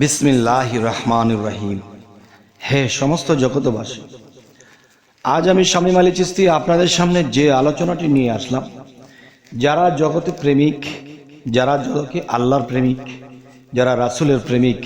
বিসমিল্লাহ রহমান রহিম। হে সমস্ত জগতবাসী আজ আমি শামীম আলী চিস্তি আপনাদের সামনে যে আলোচনাটি নিয়ে আসলাম, যারা জগতে প্রেমিক, যারা জগতে আল্লাহর প্রেমিক, যারা রাসুলের প্রেমিক,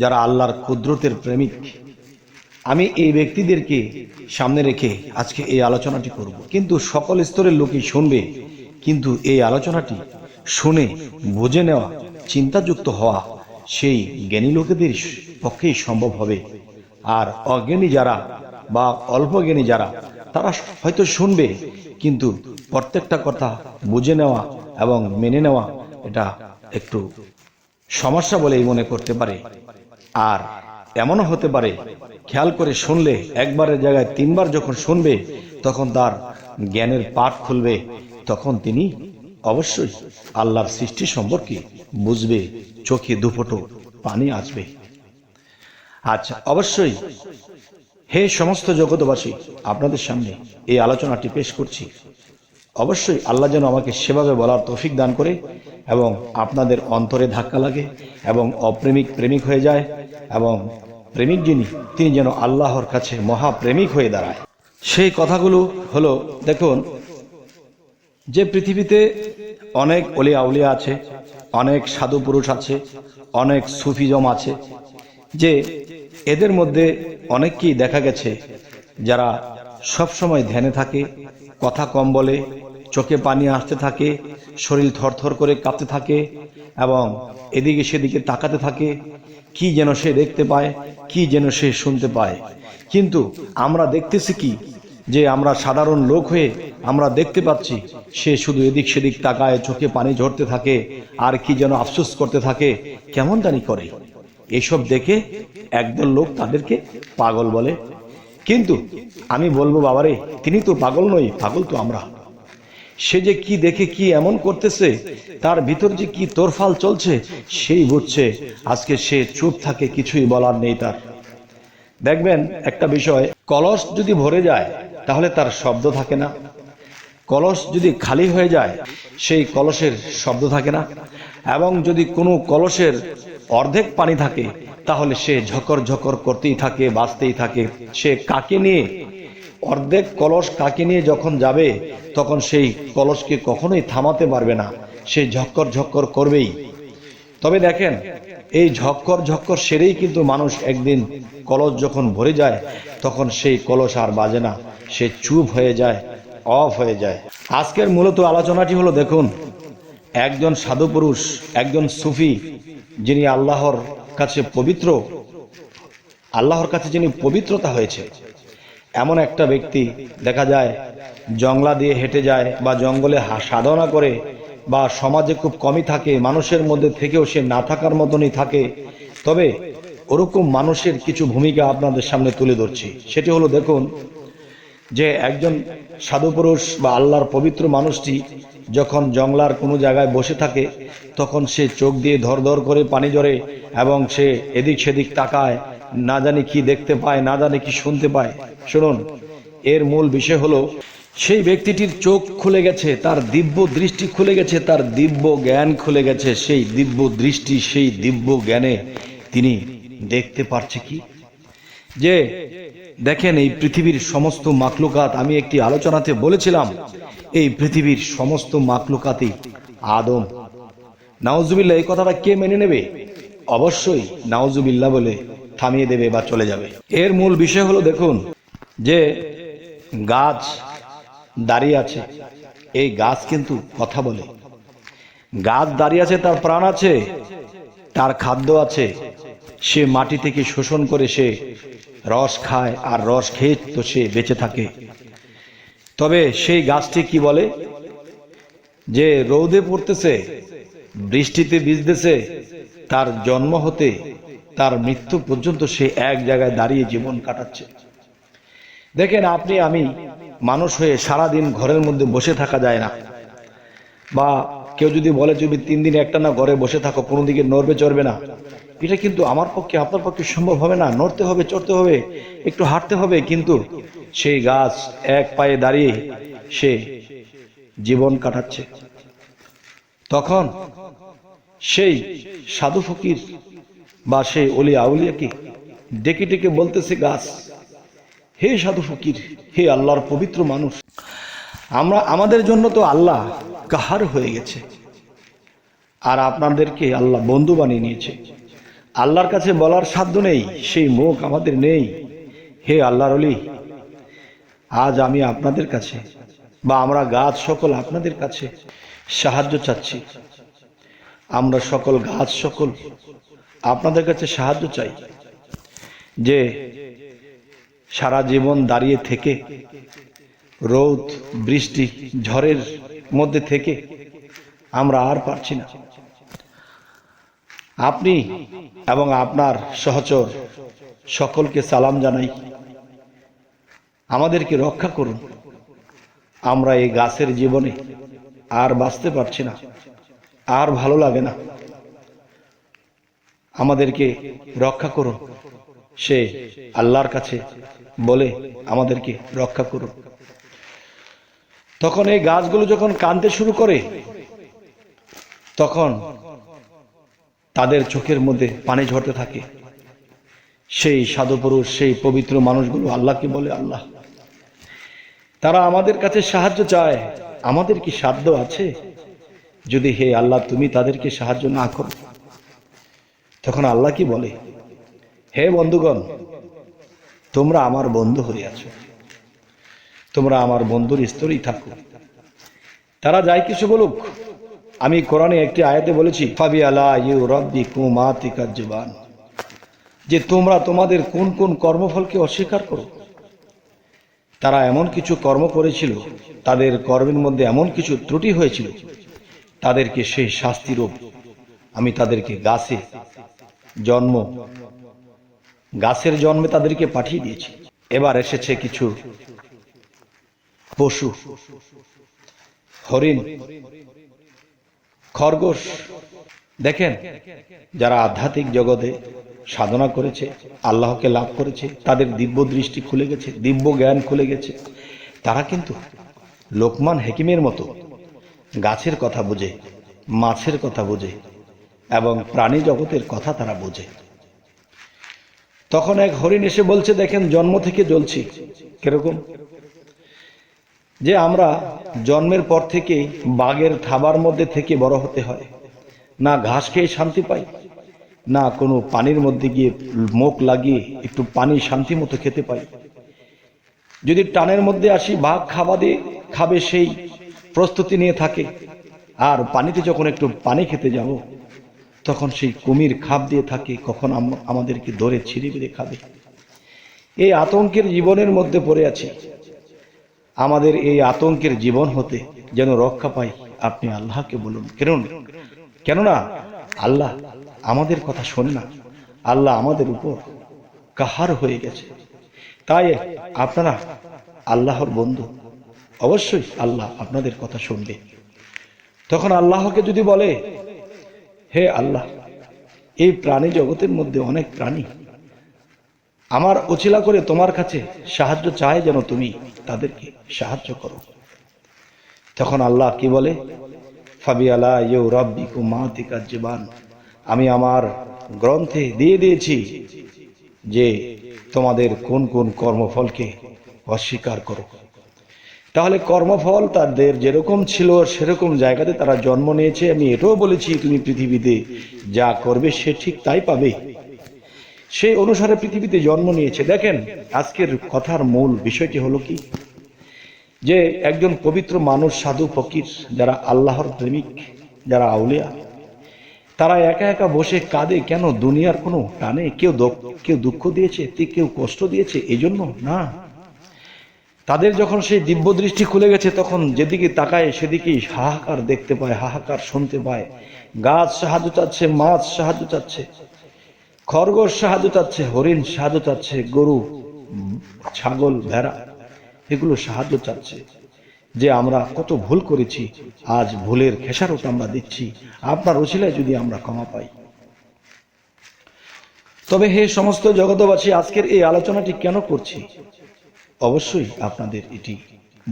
যারা আল্লাহর কুদরতের প্রেমিক, আমি এই ব্যক্তিদেরকে সামনে রেখে আজকে এই আলোচনাটি করব। কিন্তু সকল স্তরের লোকই শুনবে, কিন্তু এই আলোচনাটি শুনে বুঝে নেওয়া, চিন্তাযুক্ত হওয়া সেই জ্ঞানী লোকেদের পক্ষেই সম্ভব হবে। আর অজ্ঞানী যারা বা অল্প জ্ঞানী যারা, তারা হয়তো শুনবে, কিন্তু প্রত্যেকটা কথা বুঝে নেওয়া এবং মেনে নেওয়া এটা একটু সমস্যা বলেই মনে করতে পারে। আর এমনও হতে পারে, খেয়াল করে শুনলে একবারের জায়গায় তিনবার যখন শুনবে, তখন তার জ্ঞানের পাঠ খুলবে, তখন তিনি অবশ্যই আল্লাহর সৃষ্টি সম্পর্কে বুঝবে, চোখে দুফোটো, পানি আসবে। আচ্ছা অবশ্যই হে সমস্ত জগতবাসী আপনাদের সামনে এই আলোচনাটি পেশ করছি। অবশ্যই আল্লাহ যেন আমাকে সেভাবে বলার তৌফিক দান করে এবং আপনাদের অন্তরে ধাক্কা লাগে এবং অপ্রেমিক প্রেমিক হয়ে যায় এবং প্রেমিক যিনি, তিনি যেন আল্লাহর কাছে মহাপ্রেমিক হয়ে দাঁড়ায়। সেই কথাগুলো হলো, দেখুন যে পৃথিবীতে অনেক অলিয়া উলিয়া আছে, অনেক সাধু পুরুষ আছে, অনেক সুফিজম আছে, যে এদের মধ্যে অনেককেই দেখা গেছে যারা সব সময় ধ্যানে থাকে, কথা কম বলে, চোখে পানি আসতে থাকে, শরীর থরথর করে কাঁপতে থাকে এবং এদিকে সেদিকে তাকাতে থাকে, কি যেন সে দেখতে পায়, কি যেন সে শুনতে পায়। কিন্তু আমরা দেখতেছি কি? যে আমরা সাধারণ লোক হয়ে আমরা দেখতে পাচ্ছি, সে শুধু এদিক সেদিক তাকায়, চোখে পানি ঝরতে থাকে, আর কি যেন আফসোস করতে থাকে, কেমন জানি করে। এসব দেখে একদল লোক তাদেরকে পাগল বলে। কিন্তু আমি বলব, বাবারে, তিনি তো পাগল নই, পাগল তো আমরা। সে যে কি দেখে কি এমন করতেছে, তার ভিতর যে কি তোরফাল চলছে, সেই বুঝছে। আজকে সে চুপ থাকে, কিছুই বলার নেই তার। দেখবেন একটা বিষয়, কলস যদি ভরে যায় তাহলে তার শব্দ থাকে না। কলস যদি খালি হয়ে যায়, সেই কলসের শব্দ থাকে না। এবং যদি কোনো কলসের অর্ধেক পানি থাকে, তাহলে সে ঝকর ঝকর করতেই থাকে, বাঁচতেই থাকে। সে কাকে নিয়ে? অর্ধেক কলস কাকে নিয়ে যখন যাবে, তখন সেই কলসকে কখনোই থামাতে পারবে না। সে ঝক্কর ঝক্কর করবেই। তবে দেখেন, এই ঝক্কর ঝক্কর সেরেই কিন্তু মানুষ একদিন কলস যখন ভরে যায়, তখন সেই কলস আর বাজে না। সে চুপ হয়ে যায়, অফ হয়ে যায়। আজকের মূলত আলোচনাটি হলো, দেখুন, একজন সাধু পুরুষ, একজন সুফি, যিনি আল্লাহর কাছে পবিত্র, আল্লাহর কাছে যিনি পবিত্রতা হয়েছে। এমন একটা ব্যক্তি দেখা যায়, জংলা দিয়ে হেঁটে যায় বা জঙ্গলে সাধনা করে বা সমাজে খুব কমই থাকে, মানুষের মধ্যে থেকেও সে না থাকার মতনই থাকে। তবে ওরকম মানুষের কিছু ভূমিকা আপনাদের সামনে তুলে ধরছি। সেটি হলো দেখুন, যে একজন সাধু পুরুষ বা আল্লাহর পবিত্র মানুষটি যখন জংলার কোনো জায়গায় বসে থাকে, তখন সে চোখ দিয়ে ধর ধর করে পানি জরে এবং সে এদিক সেদিক তাকায়, না জানি কি দেখতে পায়, না জানি কি শুনতে পায়। শুনুন, এর মূল বিষয় হলো সেই ব্যক্তিটির চোখ খুলে গেছে, তার দিব্য দৃষ্টি খুলে গেছে, তার দিব্য জ্ঞান খুলে গেছে। সেই দিব্য দৃষ্টি, সেই দিব্য জ্ঞানে তিনি দেখতে পারছে কি? যে, দেখেন এই পৃথিবীর সমস্ত মাকলুকাত আমি একটি আলোচনাতে বলেছিলাম, এই পৃথিবীর সমস্ত মাকলুকাতই আদম। নাউজুবিল্লাহ, এই কথাটা কে মেনে নেবে? অবশ্যই নাউজুবিল্লাহ বলে থামিয়ে দেবে বা চলে যাবে। এর মূল বিষয় হলো, দেখুন, যে গাছ দাঁড়িয়ে আছে। এই গাছ কিন্তু কথা বলে। গাছ দাঁড়িয়ে আছে, তার প্রাণ আছে, তার খাদ্য আছে। সে মাটি থেকে শোষণ করে সে রস খায়, আর রস খেয়ে তো সে বেঁচে থাকে। তবে সেই গাছটি কি বলে? যে রৌদে পড়তেছে, বৃষ্টিতে ভিজতেছে, তার জন্ম হতে, তার মৃত্যু পর্যন্ত সে এক জায়গায় দাঁড়িয়ে জীবন কাটাচ্ছে। দেখেন, আপনি, আমি মানুষ হয়ে সারা দিন ঘরের মধ্যে বসে থাকা যায় না। বা কেউ যদি বলে, তুমি তিন দিন একটা না ঘরে বসে থাকো, কোনো দিকে নড়বে, চড়বে না। এটা কিন্তু আমার পক্ষে, আপনার পক্ষে সম্ভব হবে না। নড়তে হবে, চড়তে হবে, একটু হাঁটতে হবে, কিন্তু সেই গাছ এক পায়ে দাঁড়িয়ে সে জীবন কাটাচ্ছে। তখন সেই সাধু ফকির বা সেই অলি আউলিয়াকে ডেকে ডেকে বলতেছে গাছ হে সাধু ফকির, হে আল্লাহর পবিত্র মানুষ, আমরা, আমাদের জন্য তো আল্লাহ কাহার হয়ে গেছে। আর আপনাদেরকে আল্লাহ বন্ধু বানিয়ে নিয়েছে। আল্লাহর কাছে বলার সাধ্য নেই, সেই মুখ আমাদের নেই। হে আল্লাহর অলি আজ আমি আপনাদের কাছে বা আমরা গাছ সকল আপনাদের কাছে সাহায্য চাচ্ছি। আমরা সকল গাছ সকল আপনাদের কাছে সাহায্য চাই যে সারা জীবন দাঁড়িয়ে থেকে, রোদ, বৃষ্টি, ঝড়ের মধ্যে থেকে আমরা আর পারছি না। আপনি এবং আপনার সহচর সকলকে সালাম জানাই। আমাদেরকে রক্ষা করুন। আমরা এই গাছের জীবনে আর বাঁচতে পারছি না, আর ভালো লাগে না। আমাদেরকে রক্ষা করুন। সে আল্লাহর কাছে বলে, আমাদেরকে রক্ষা করুন। তখন এই গাছগুলো যখন কানতে শুরু করে, তখন তাদের চোখের মধ্যে পানি ঝরতে থাকে। সেই সাধু পুরুষ সেই পবিত্র মানুষগুলো আল্লাহকে বলে, আল্লাহ, তারা আমাদের কাছে সাহায্য চায়। আমাদের কি সাধ্য আছে? যদি হে আল্লাহ, তুমি তাদেরকে সাহায্য না করো? তখন আল্লাহ কি বলে? হে বন্ধুগণ, তোমরা আমার বন্ধু আছো তোমরা আমার বন্ধুর স্তরেই থাকো। তারা যাই কিছু বলুক, আমি কোরআনে একটি আয়াতে বলেছি ফাবি আলা ইউ রব্বি কুমাতিকা জবান। যে তোমরা তোমাদের কোন কোন কর্মফলকে অস্বীকার করো। তারা এমন কিছু কর্ম করেছিল, তাদের কর্মের মধ্যে এমন কিছু ত্রুটি হয়েছিল, তাদেরকে সেই শাস্তিরূপ আমি তাদেরকে গাছে জন্ম গাছের জন্মে তাদেরকে পাঠিয়ে দিয়েছি। এবার এসেছে কিছু পশু। হরিণ, খরগোশ। দেখেন, যারা আধ্যাত্মিক জগতে সাধনা করেছে, আল্লাহকে লাভ করেছে, তাদের দিব্য দৃষ্টি খুলে গেছে, দিব্য জ্ঞান খুলে গেছে। তারা কিন্তু লোকমান হেকিমের মতো গাছের কথা বোঝে, মাছের কথা বোঝে এবং প্রাণী জগতের কথা তারা বোঝে। তখন এক হরিণ এসে বলছে, দেখেন, জন্ম থেকে জ্বলছি। কীরকম? যে আমরা জন্মের পর থেকে বাঘের থাবার মধ্যে থেকে বড় হতে হয়। না ঘাস খেয়ে শান্তি পাই, না কোনো পানির মধ্যে গিয়ে মুখ লাগিয়ে একটু পানি শান্তি মতো খেতে পাই। যদি টানের মধ্যে আসি, বাঘ খাবা দিয়ে খাবে সেই প্রস্তুতি নিয়ে থাকে। আর পানিতে যখন একটু পানি খেতে যাব তখন সেই কুমির খাপ দিয়ে থাকে, কখন আমাদেরকে ধরে ছিঁড়ে বেড়ে খাবে। এই আতঙ্কের জীবনের মধ্যে পড়ে আছে। আমাদের এই আতঙ্কের জীবন হতে যেন রক্ষা পাই, আপনি আল্লাহকে বলুন। কেন কেননা, আল্লাহ আমাদের কথা শোনে না। আল্লাহ আমাদের উপর কাহার হয়ে গেছে। তাই আপনারা আল্লাহর বন্ধু। অবশ্যই আল্লাহ আপনাদের কথা শুনবে। তখন আল্লাহকে যদি বলে হে আল্লাহ, এই প্রাণী জগতের মধ্যে অনেক প্রাণী। আমার উচিলা করে তোমার কাছে সাহায্য চায় যেন তুমি তাদেরকে সাহায্য করো। তখন আল্লাহ কি বলে? ফাবি আলা ইউ রব্বি কুমাতিকা জীবান। আমি আমার গ্রন্থে দিয়ে দিয়েছি যে তোমাদের কোন কোন কর্মফলকে অস্বীকার করো। তাহলে কর্মফল তাদের যেরকম ছিল সেরকম জায়গাতে তারা জন্ম নিয়েছে। আমি এটাও বলেছি, তুমি পৃথিবীতে যা করবে সে ঠিক তাই পাবে। সেই অনুসারে পৃথিবীতে জন্ম নিয়েছে। দেখেন, আজকের কথার মূল বিষয়টি হলো কি? যে একজন পবিত্র মানুষ, সাধু, ফকির, যারা আল্লাহর প্রেমিক, যারা আউলিয়া, তারা একা একা বসে কাঁদে, কেন দুনিয়ার কোনো টানে? কেউ কেউ দুঃখ দিয়েছে কেউ কষ্ট দিয়েছে এই জন্য না। তাদের যখন সেই দিব্য দৃষ্টি খুলে গেছে, তখন যেদিকে তাকায় সেদিকেই হাহাকার দেখতে পায়, হাহাকার শুনতে পায়। গাছ সাহায্য চাচ্ছে, মাছ সাহায্য চাচ্ছে, খরগোশ সাহায্য চাচ্ছে, হরিণ সাহায্য চাচ্ছে, গরু, ছাগল, ভেড়া, এগুলো সাহায্য চাচ্ছে। যে আমরা কত ভুল করেছি, আজ ভুলের খেসারত আমরা দিচ্ছি। আপনার ওছিলায় যদি আমরা ক্ষমা পাই। তবে হে সমস্ত জগতবাসী আজকের এই আলোচনাটি কেন করছি? অবশ্যই আপনাদের এটি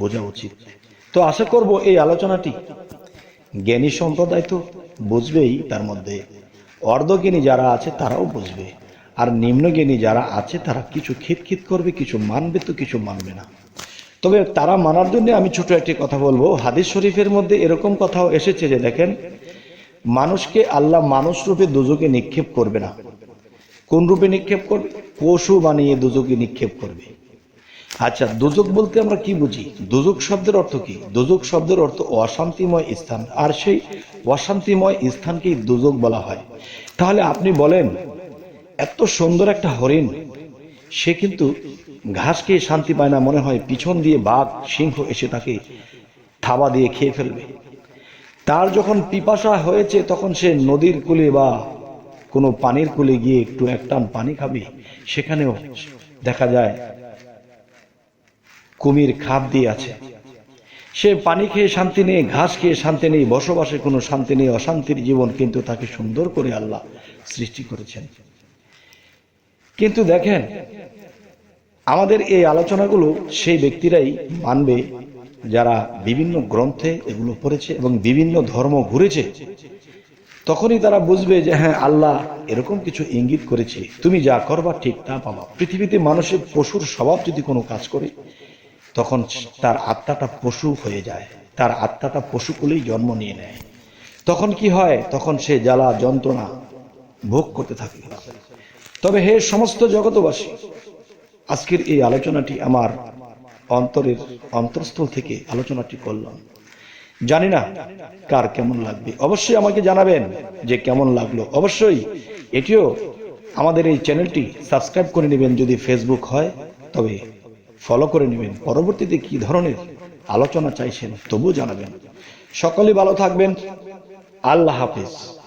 বোঝা উচিত। তো আশা করব এই আলোচনাটি জ্ঞানী সম্প্রদায় তো বুঝবেই, তার মধ্যে অর্ধজ্ঞানী যারা আছে তারাও বুঝবে, আর নিম্নজ্ঞানী যারা আছে তারা কিছু খিতখিত করবে, কিছু মানবে তো কিছু মানবে না। তবে তারা মানার জন্য আমি ছোট একটি কথা বলব। হাদিস শরীফের মধ্যে এরকম কথাও এসেছে যে দেখেন, মানুষকে আল্লাহ মানুষ রূপে দুজকে নিক্ষেপ করবে না। কোন রূপে নিক্ষেপ করবে? পশু বানিয়ে দুজকে নিক্ষেপ করবে। আচ্ছা দুজক বলতে আমরা কি বুঝি? দুজক শব্দের অর্থ কি? দুজক শব্দের অর্থ অশান্তিময় স্থান, আর সেই অশান্তিময় স্থানকেই দুজক বলা হয়। তাহলে আপনি বলেন, এত সুন্দর একটা হরিণ, সে কিন্তু ঘাস খেয়ে শান্তি পায় না, মনে হয় পিছন দিয়ে বাঘ, সিংহ এসে তাকে থাবা দিয়ে খেয়ে ফেলবে। তার যখন পিপাসা হয়েছে, তখন সে নদীর কুলে বা কোনো পানির কুলে গিয়ে একটু একটান পানি খাবে। সেখানেও দেখা যায় কুমির খাপ দিয়ে আছে। সে পানি খেয়ে শান্তি নেই, ঘাস খেয়ে শান্তি নেই, বসবাসে কোনো শান্তি নেই, অশান্তির জীবন কিন্তু তাকে সুন্দর করে আল্লাহ সৃষ্টি করেছেন। কিন্তু দেখেন, আমাদের এই আলোচনাগুলো সেই ব্যক্তিরাই মানবে যারা বিভিন্ন গ্রন্থে এগুলো পড়েছে এবং বিভিন্ন ধর্ম ঘুরেছে। তখনই তারা বুঝবে যে হ্যাঁ আল্লাহ এরকম কিছু ইঙ্গিত করেছে। তুমি যা করবা ঠিক তা পাবা। পৃথিবীতে মানুষের পশুর স্বভাব যদি কোনো কাজ করে তখন তার আত্মাটা পশু হয়ে যায়। তার আত্মাটা পশুকুলেই জন্ম নিয়ে নেয়। তখন কি হয়? তখন সে জ্বালা, যন্ত্রণা ভোগ করতে থাকে। তবে হে সমস্ত জগতবাসী আজকের এই আলোচনাটি আমার অন্তরের অন্তরস্থল থেকে আলোচনাটি করলাম। জানি না কার কেমন লাগবে। অবশ্যই আমাকে জানাবেন যে কেমন লাগল। অবশ্যই এটিও আমাদের এই চ্যানেলটি সাবস্ক্রাইব করে নেবেন যদি ফেসবুক হয়। তবে ফলো করে নেবেন। পরবর্তীতে কি ধরনের আলোচনা চাইছেন তবু জানাবেন। সকলে ভালো থাকবেন। আল্লাহ হাফিজ।